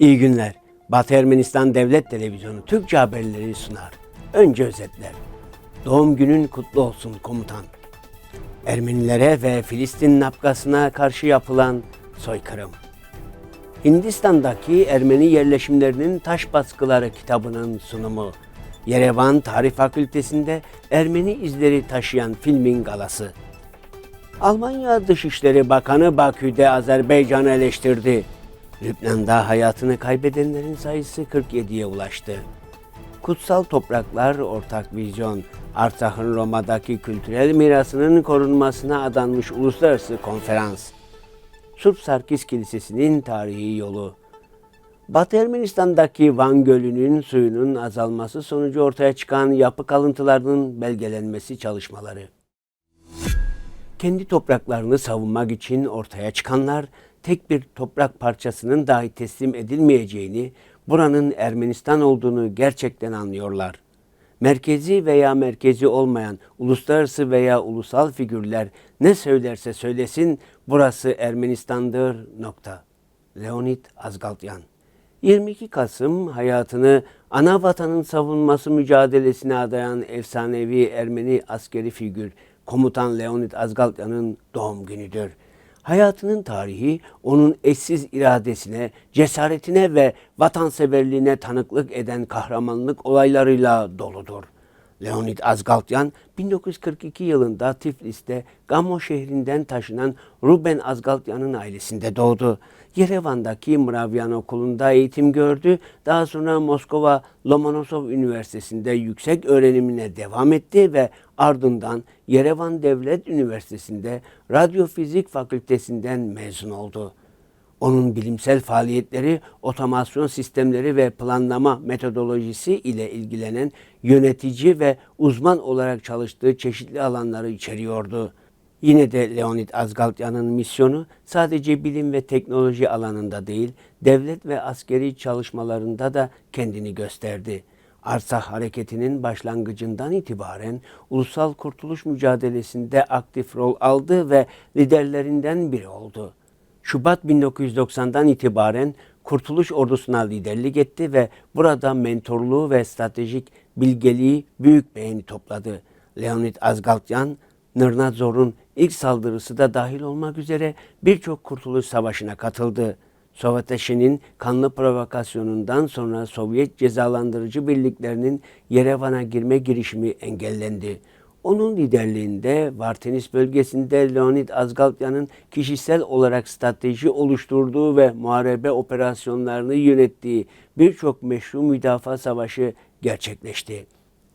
İyi günler. Batı Ermenistan Devlet Televizyonu Türkçe haberleri sunar. Önce özetler. Doğum günün kutlu olsun komutan. Ermenilere ve Filistin napkasına karşı yapılan soykırım. Hindistan'daki Ermeni yerleşimlerinin taş baskıları kitabının sunumu. Yerevan Tarih Fakültesi'nde Ermeni izleri taşıyan filmin galası. Almanya Dışişleri Bakanı Bakü'de Azerbaycan'ı eleştirdi. Lübnan'da hayatını kaybedenlerin sayısı 47'ye ulaştı. Kutsal Topraklar Ortak Vizyon, Artsak'ın Roma'daki kültürel mirasının korunmasına adanmış uluslararası konferans. Surp Sarkis Kilisesi'nin tarihi yolu. Batı Ermenistan'daki Van Gölü'nün suyunun azalması sonucu ortaya çıkan yapı kalıntılarının belgelenmesi çalışmaları kendi topraklarını savunmak için ortaya çıkanlar tek bir toprak parçasının dahi teslim edilmeyeceğini, buranın Ermenistan olduğunu gerçekten anlıyorlar. Merkezi veya merkezi olmayan uluslararası veya ulusal figürler ne söylerse söylesin burası Ermenistan'dır nokta. Leonid Azgaltyan 22 Kasım hayatını ana vatanın savunması mücadelesine adayan efsanevi Ermeni askeri figür Komutan Leonid Azgaltyan'ın doğum günüdür. Hayatının tarihi onun eşsiz iradesine, cesaretine ve vatanseverliğine tanıklık eden kahramanlık olaylarıyla doludur. Leonid Azgaltyan 1942 yılında Tiflis'te Gamo şehrinden taşınan Ruben Azgaltyan'ın ailesinde doğdu. Yerevan'daki Mravyan Okulu'nda eğitim gördü. Daha sonra Moskova Lomonosov Üniversitesi'nde yüksek öğrenimine devam etti ve ardından Yerevan Devlet Üniversitesi'nde Radyofizik Fakültesinden mezun oldu. Onun bilimsel faaliyetleri otomasyon sistemleri ve planlama metodolojisi ile ilgilenen yönetici ve uzman olarak çalıştığı çeşitli alanları içeriyordu. Yine de Leonid Azgaltyan'ın misyonu sadece bilim ve teknoloji alanında değil, devlet ve askeri çalışmalarında da kendini gösterdi. Arsa hareketinin başlangıcından itibaren ulusal kurtuluş mücadelesinde aktif rol aldı ve liderlerinden biri oldu. Şubat 1990'dan itibaren Kurtuluş Ordusu'na liderlik etti ve burada mentorluğu ve stratejik bilgeliği büyük beğeni topladı. Leonid Azgaltyan, Nırnadzor'un ilk saldırısı da dahil olmak üzere birçok kurtuluş savaşına katıldı. Sovyetleşenin kanlı provokasyonundan sonra Sovyet cezalandırıcı birliklerinin Yerevan'a girme girişimi engellendi. Onun liderliğinde Vartenis bölgesinde Leonid Azgaltyan'ın kişisel olarak strateji oluşturduğu ve muharebe operasyonlarını yönettiği birçok meşru müdafaa savaşı gerçekleşti.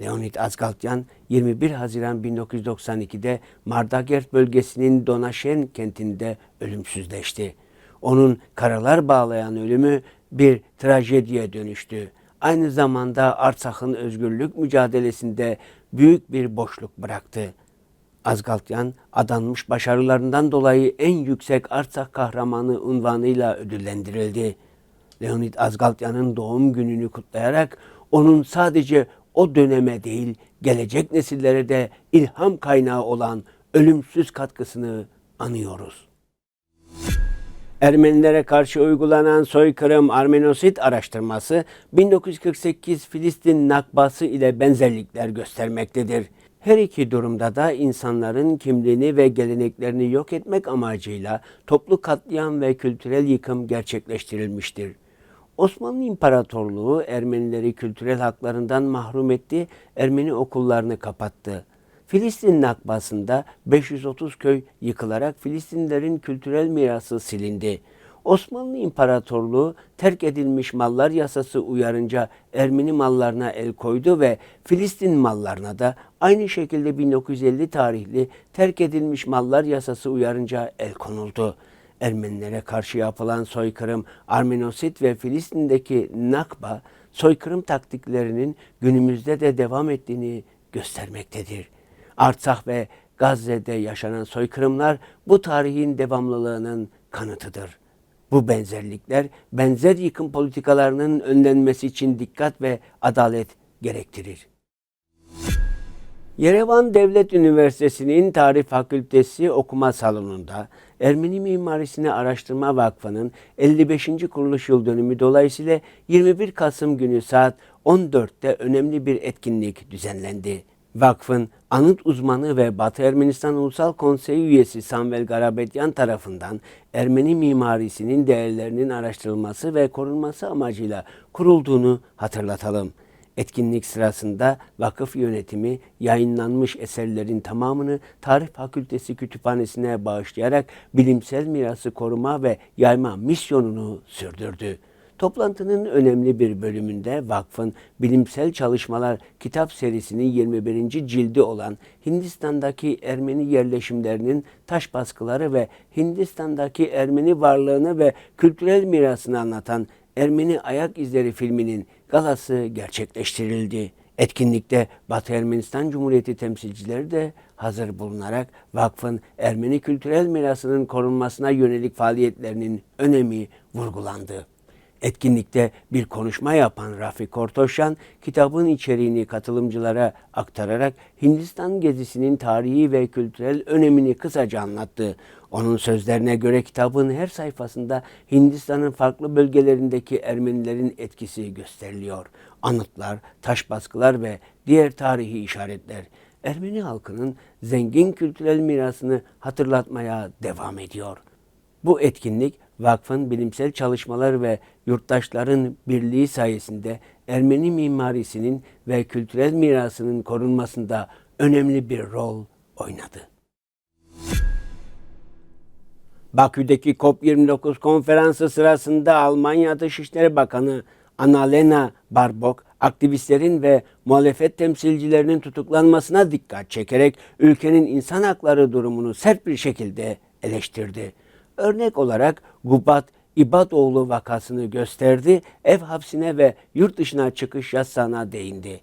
Leonid Azgaltyan 21 Haziran 1992'de Mardagert bölgesinin Donaşen kentinde ölümsüzleşti. Onun karalar bağlayan ölümü bir trajediye dönüştü. Aynı zamanda Artsak'ın özgürlük mücadelesinde büyük bir boşluk bıraktı. Azgaltyan adanmış başarılarından dolayı en yüksek Artsak kahramanı unvanıyla ödüllendirildi. Leonid Azgaltyan'ın doğum gününü kutlayarak onun sadece o döneme değil gelecek nesillere de ilham kaynağı olan ölümsüz katkısını anıyoruz. Ermenilere karşı uygulanan soykırım Armenosit araştırması 1948 Filistin Nakbası ile benzerlikler göstermektedir. Her iki durumda da insanların kimliğini ve geleneklerini yok etmek amacıyla toplu katliam ve kültürel yıkım gerçekleştirilmiştir. Osmanlı İmparatorluğu Ermenileri kültürel haklarından mahrum etti, Ermeni okullarını kapattı. Filistin Nakbası'nda 530 köy yıkılarak Filistinlerin kültürel mirası silindi. Osmanlı İmparatorluğu terk edilmiş mallar yasası uyarınca Ermeni mallarına el koydu ve Filistin mallarına da aynı şekilde 1950 tarihli terk edilmiş mallar yasası uyarınca el konuldu. Ermenilere karşı yapılan soykırım, Armenosit ve Filistin'deki Nakba soykırım taktiklerinin günümüzde de devam ettiğini göstermektedir. Artsakh ve Gazze'de yaşanan soykırımlar bu tarihin devamlılığının kanıtıdır. Bu benzerlikler benzer yıkım politikalarının önlenmesi için dikkat ve adalet gerektirir. Yerevan Devlet Üniversitesi'nin Tarih Fakültesi okuma salonunda Ermeni Mimarisini Araştırma Vakfı'nın 55. kuruluş yıl dönümü dolayısıyla 21 Kasım günü saat 14'te önemli bir etkinlik düzenlendi. Vakfın anıt uzmanı ve Batı Ermenistan Ulusal Konseyi üyesi Samvel Garabetyan tarafından Ermeni mimarisinin değerlerinin araştırılması ve korunması amacıyla kurulduğunu hatırlatalım. Etkinlik sırasında vakıf yönetimi yayınlanmış eserlerin tamamını Tarih Fakültesi Kütüphanesi'ne bağışlayarak bilimsel mirası koruma ve yayma misyonunu sürdürdü. Toplantının önemli bir bölümünde vakfın bilimsel çalışmalar kitap serisinin 21. cildi olan Hindistan'daki Ermeni yerleşimlerinin taş baskıları ve Hindistan'daki Ermeni varlığını ve kültürel mirasını anlatan Ermeni Ayak İzleri filminin galası gerçekleştirildi. Etkinlikte Batı Ermenistan Cumhuriyeti temsilcileri de hazır bulunarak vakfın Ermeni kültürel mirasının korunmasına yönelik faaliyetlerinin önemi vurgulandı. Etkinlikte bir konuşma yapan Rafi Kortoşan, kitabın içeriğini katılımcılara aktararak Hindistan gezisinin tarihi ve kültürel önemini kısaca anlattı. Onun sözlerine göre kitabın her sayfasında Hindistan'ın farklı bölgelerindeki Ermenilerin etkisi gösteriliyor. Anıtlar, taş baskılar ve diğer tarihi işaretler Ermeni halkının zengin kültürel mirasını hatırlatmaya devam ediyor. Bu etkinlik vakfın bilimsel çalışmalar ve yurttaşların birliği sayesinde Ermeni mimarisinin ve kültürel mirasının korunmasında önemli bir rol oynadı. Bakü'deki COP29 konferansı sırasında Almanya Dışişleri Bakanı Annalena Baerbock, aktivistlerin ve muhalefet temsilcilerinin tutuklanmasına dikkat çekerek ülkenin insan hakları durumunu sert bir şekilde eleştirdi. Örnek olarak Gubat İbadoğlu vakasını gösterdi, ev hapsine ve yurt dışına çıkış yasağına değindi.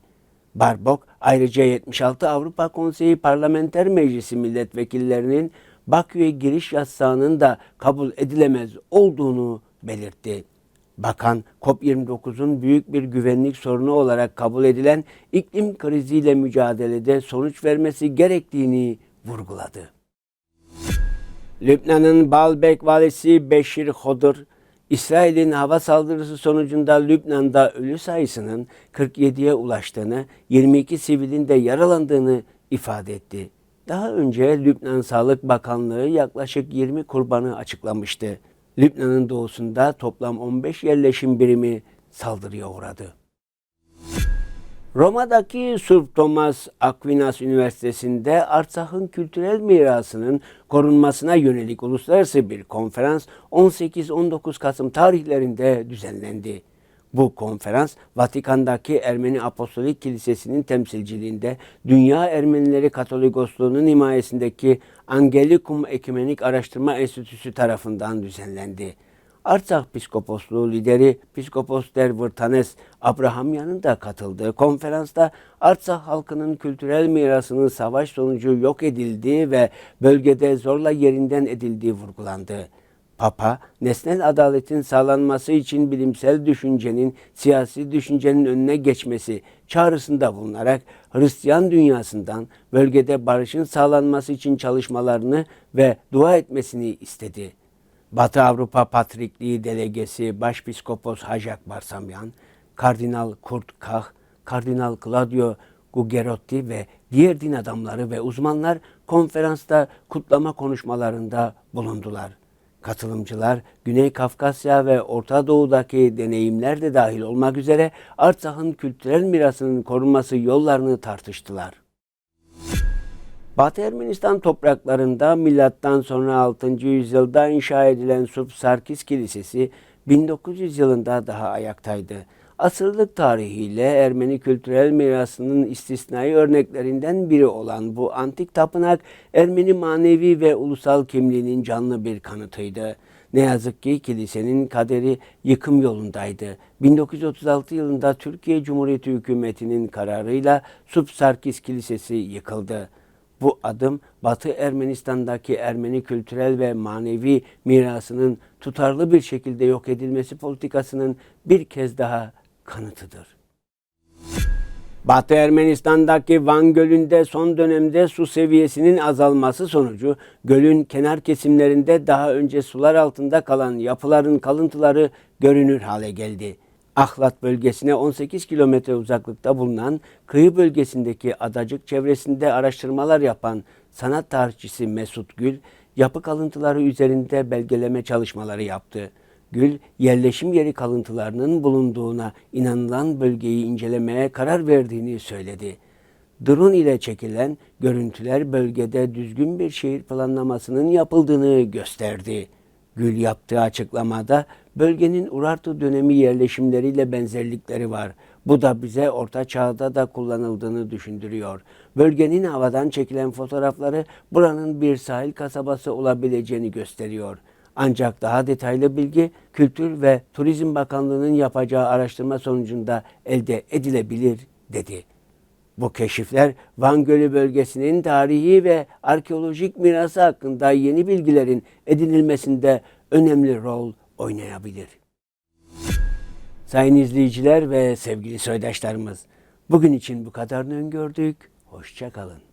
Barbok ayrıca 76 Avrupa Konseyi Parlamenter Meclisi milletvekillerinin Bakü'ye giriş yasağının da kabul edilemez olduğunu belirtti. Bakan COP29'un büyük bir güvenlik sorunu olarak kabul edilen iklim kriziyle mücadelede sonuç vermesi gerektiğini vurguladı. Lübnan'ın Baalbek valisi Beşir Hodur, İsrail'in hava saldırısı sonucunda Lübnan'da ölü sayısının 47'ye ulaştığını, 22 sivilin de yaralandığını ifade etti. Daha önce Lübnan Sağlık Bakanlığı yaklaşık 20 kurbanı açıklamıştı. Lübnan'ın doğusunda toplam 15 yerleşim birimi saldırıya uğradı. Roma'daki Sırp Thomas Aquinas Üniversitesi'nde Artsak'ın kültürel mirasının korunmasına yönelik uluslararası bir konferans 18-19 Kasım tarihlerinde düzenlendi. Bu konferans Vatikan'daki Ermeni Apostolik Kilisesi'nin temsilciliğinde Dünya Ermenileri Katolikosluğu'nun himayesindeki Angelikum Ekümenik Araştırma Enstitüsü tarafından düzenlendi. Artsakh Piskoposluğu lideri Piskopos Dervırtanes Abrahamyan'ın da katıldığı konferansta Artsakh halkının kültürel mirasının savaş sonucu yok edildiği ve bölgede zorla yerinden edildiği vurgulandı. Papa, nesnel adaletin sağlanması için bilimsel düşüncenin, siyasi düşüncenin önüne geçmesi çağrısında bulunarak Hristiyan dünyasından bölgede barışın sağlanması için çalışmalarını ve dua etmesini istedi. Batı Avrupa Patrikliği Delegesi Başpiskopos Hajak Barsamyan, Kardinal Kurt Kah, Kardinal Claudio Gugerotti ve diğer din adamları ve uzmanlar konferansta kutlama konuşmalarında bulundular. Katılımcılar Güney Kafkasya ve Orta Doğu'daki deneyimler de dahil olmak üzere Artsak'ın kültürel mirasının korunması yollarını tartıştılar. Batı Ermenistan topraklarında milattan sonra 6. yüzyılda inşa edilen Sup Sarkis Kilisesi 1900 yılında daha ayaktaydı. Asırlık tarihiyle Ermeni kültürel mirasının istisnai örneklerinden biri olan bu antik tapınak Ermeni manevi ve ulusal kimliğinin canlı bir kanıtıydı. Ne yazık ki kilisenin kaderi yıkım yolundaydı. 1936 yılında Türkiye Cumhuriyeti hükümetinin kararıyla Sup Sarkis Kilisesi yıkıldı. Bu adım Batı Ermenistan'daki Ermeni kültürel ve manevi mirasının tutarlı bir şekilde yok edilmesi politikasının bir kez daha kanıtıdır. Batı Ermenistan'daki Van Gölü'nde son dönemde su seviyesinin azalması sonucu gölün kenar kesimlerinde daha önce sular altında kalan yapıların kalıntıları görünür hale geldi. Ahlat bölgesine 18 kilometre uzaklıkta bulunan kıyı bölgesindeki adacık çevresinde araştırmalar yapan sanat tarihçisi Mesut Gül, yapı kalıntıları üzerinde belgeleme çalışmaları yaptı. Gül, yerleşim yeri kalıntılarının bulunduğuna inanılan bölgeyi incelemeye karar verdiğini söyledi. Drone ile çekilen görüntüler bölgede düzgün bir şehir planlamasının yapıldığını gösterdi. Gül yaptığı açıklamada bölgenin Urartu dönemi yerleşimleriyle benzerlikleri var. Bu da bize orta çağda da kullanıldığını düşündürüyor. Bölgenin havadan çekilen fotoğrafları buranın bir sahil kasabası olabileceğini gösteriyor. Ancak daha detaylı bilgi Kültür ve Turizm Bakanlığı'nın yapacağı araştırma sonucunda elde edilebilir dedi. Bu keşifler Van Gölü bölgesinin tarihi ve arkeolojik mirası hakkında yeni bilgilerin edinilmesinde önemli rol oynayabilir. Sayın izleyiciler ve sevgili soydaşlarımız, bugün için bu kadarını öngördük. Hoşça kalın.